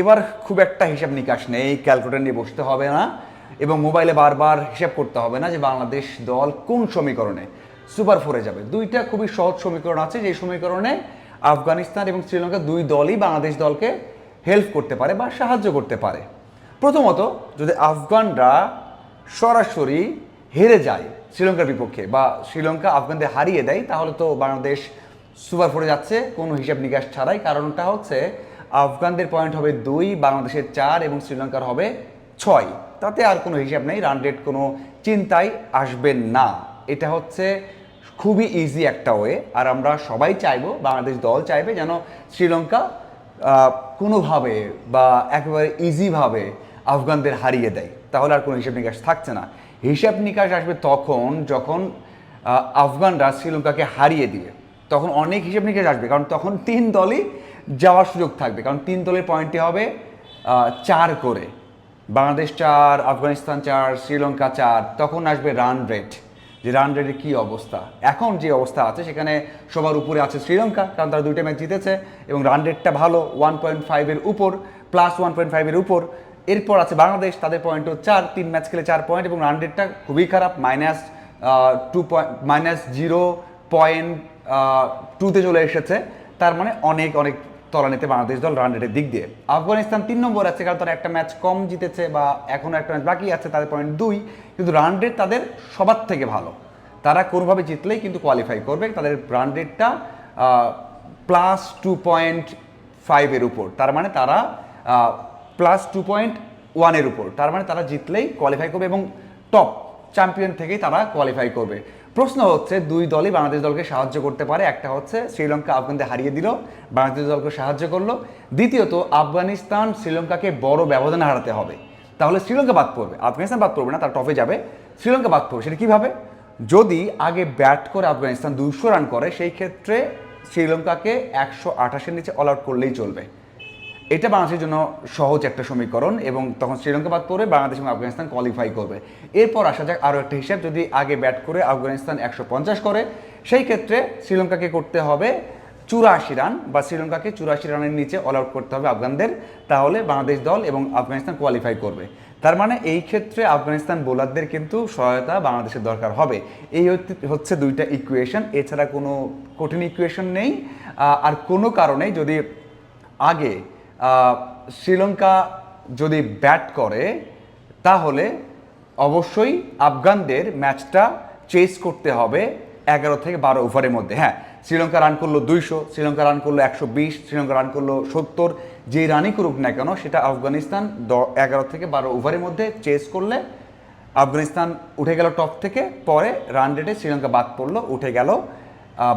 এবার খুব একটা হিসাব নিকাশ নেই, ক্যালকুলেটর নিয়ে বসতে হবে না এবং মোবাইলে বারবার হিসাব করতে হবে না যে বাংলাদেশ দল কোন সমীকরণে সুপার ফোরে যাবে। দুইটা খুবই সহজ সমীকরণ আছে যে সমীকরণে আফগানিস্তান এবং শ্রীলঙ্কা দুই দলই বাংলাদেশ দলকে হেল্প করতে পারে বা সাহায্য করতে পারে। প্রথমত, যদি আফগানরা সরাসরি হেরে যায় শ্রীলঙ্কার বিপক্ষে বা শ্রীলঙ্কা আফগানদের হারিয়ে দেয়, তাহলে তো বাংলাদেশ সুপার ফোরে যাচ্ছে, কোনো হিসাব নিকাশ ছাড়াই। কারণটা হচ্ছে আফগানদের পয়েন্ট হবে দুই, বাংলাদেশের চার এবং শ্রীলঙ্কার হবে ছয়। তাতে আর কোনো হিসাব নেই রান রেট কোনো চিন্তাই আসবে না। এটা হচ্ছে খুবই ইজি একটা ওয়ে আর আমরা সবাই চাইব, বাংলাদেশ দল চাইবে যেন শ্রীলঙ্কা কোনোভাবে বা একেবারে ইজিভাবে আফগানদের হারিয়ে দেয়। তাহলে আর কোনো হিসাব নিকাশ থাকছে না। হিসাব নিকাশ আসবে তখন যখন আফগানরা শ্রীলঙ্কাকে হারিয়ে দিয়ে তখন অনেক হিসেব নিকাশ আসবে, কারণ তখন তিন দলই যাওয়ার সুযোগ থাকবে। কারণ তিন দলের পয়েন্টটি হবে চার করে। বাংলাদেশ চার, আফগানিস্তান চার, শ্রীলঙ্কা চার, তখন আসবে রান রেট যে রান রেটের কী অবস্থা? এখন যে অবস্থা আছে, সেখানে সবার উপরে আছে শ্রীলঙ্কা, কারণ তারা দুইটা ম্যাচ জিতেছে, এবং রান রেটটা ভালো ওয়ান পয়েন্ট ফাইভের উপর প্লাস ওয়ান পয়েন্ট ফাইভের উপর। এরপর আছে বাংলাদেশ, তাদের পয়েন্টও চার, তিন ম্যাচ খেলে চার পয়েন্ট এবং রান রেটটা খুবই খারাপ minus two point minus zero point টুতে চলে এসেছে। তার মানে অনেক অনেক তলানিতে বাংলাদেশ দল রান রেটের দিক দিয়ে। আফগানিস্তান তিন নম্বর আছে, কারণ তারা একটা ম্যাচ কম জিতেছে বা এখনও একটা ম্যাচ বাকি আছে, তাদের পয়েন্ট দুই। কিন্তু রান রেট তাদের সবার থেকে ভালো। তারা কোনোভাবে জিতলেই কিন্তু কোয়ালিফাই করবে। তাদের রান রেটটা প্লাস টু পয়েন্ট ফাইভের উপর। তার মানে তারা প্লাস টু পয়েন্ট ওয়ানের উপর। তার মানে তারা জিতলেই কোয়ালিফাই করবে এবং টপ চ্যাম্পিয়ন থেকেই তারা কোয়ালিফাই করবে। প্রশ্ন হচ্ছে, দুই দলই বাংলাদেশ দলকে সাহায্য করতে পারে। একটা হচ্ছে, শ্রীলঙ্কা আফগানদের হারিয়ে দিল, বাংলাদেশ দলকে সাহায্য করল। দ্বিতীয়ত, আফগানিস্তান শ্রীলঙ্কাকে বড় ব্যবধানে হারাতে হবে। তাহলে শ্রীলঙ্কা বাদ পড়বে। আফগানিস্তান বাদ পড়বে না, তার টপে যাবে। শ্রীলঙ্কা বাদ পড়বে, সেটা কীভাবে? যদি আগে ব্যাট করে আফগানিস্তান দুশো রান করে, সেই ক্ষেত্রে শ্রীলঙ্কাকে একশো আঠাশের নিচে অল আউট করলেই চলবে। এটা বাংলাদেশের জন্য সহজ একটা সমীকরণ এবং তখন শ্রীলঙ্কা বাদ পড়বে বাংলাদেশ এবং আফগানিস্তান কোয়ালিফাই করবে। এরপর আসা যাক আরও একটা হিসাব, যদি আগে ব্যাট করে আফগানিস্তান একশো পঞ্চাশ করে, সেই ক্ষেত্রে শ্রীলঙ্কাকে করতে হবে চুরাশি রান বা শ্রীলঙ্কাকে চুরাশি রানের নিচে অল আউট করতে হবে আফগানদের, তাহলে বাংলাদেশ দল এবং আফগানিস্তান কোয়ালিফাই করবে। তার মানে এই ক্ষেত্রে আফগানিস্তান বোলারদের কিন্তু সহায়তা বাংলাদেশের দরকার হবে। এই হচ্ছে- দুইটা ইকুয়েশন এছাড়া কোনো কঠিন ইকুয়েশন নেই। আর কোনো কারণে যদি আগে শ্রীলঙ্কা যদি ব্যাট করে, তাহলে অবশ্যই আফগানদের ম্যাচটা চেস করতে হবে এগারো থেকে বারো ওভারের মধ্যে। হ্যাঁ শ্রীলঙ্কা রান করল দুইশো, শ্রীলঙ্কা রান করল একশো বিশ, শ্রীলঙ্কা রান করল সত্তর। যে রানই করুক না কেন, সেটা আফগানিস্তান এগারো থেকে বারো ওভারের মধ্যে চেস করলে আফগানিস্তান উঠে গেল টপ থেকে, পরে রান রেটে শ্রীলঙ্কা বাদ পড়ল, উঠে গেল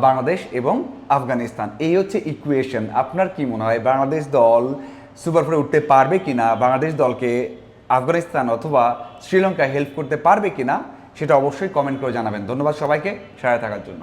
বাংলাদেশ এবং আফগানিস্তান। এই হচ্ছে ইকুয়েশন আপনার কি মনে হয়, বাংলাদেশ দল সুপার ফোরে উঠতে পারবে কি না বাংলাদেশ দলকে আফগানিস্তান অথবা শ্রীলঙ্কা হেল্প করতে পারবে কি না সেটা অবশ্যই কমেন্ট করে জানাবেন। ধন্যবাদ সবাইকে সারা থাকার জন্য।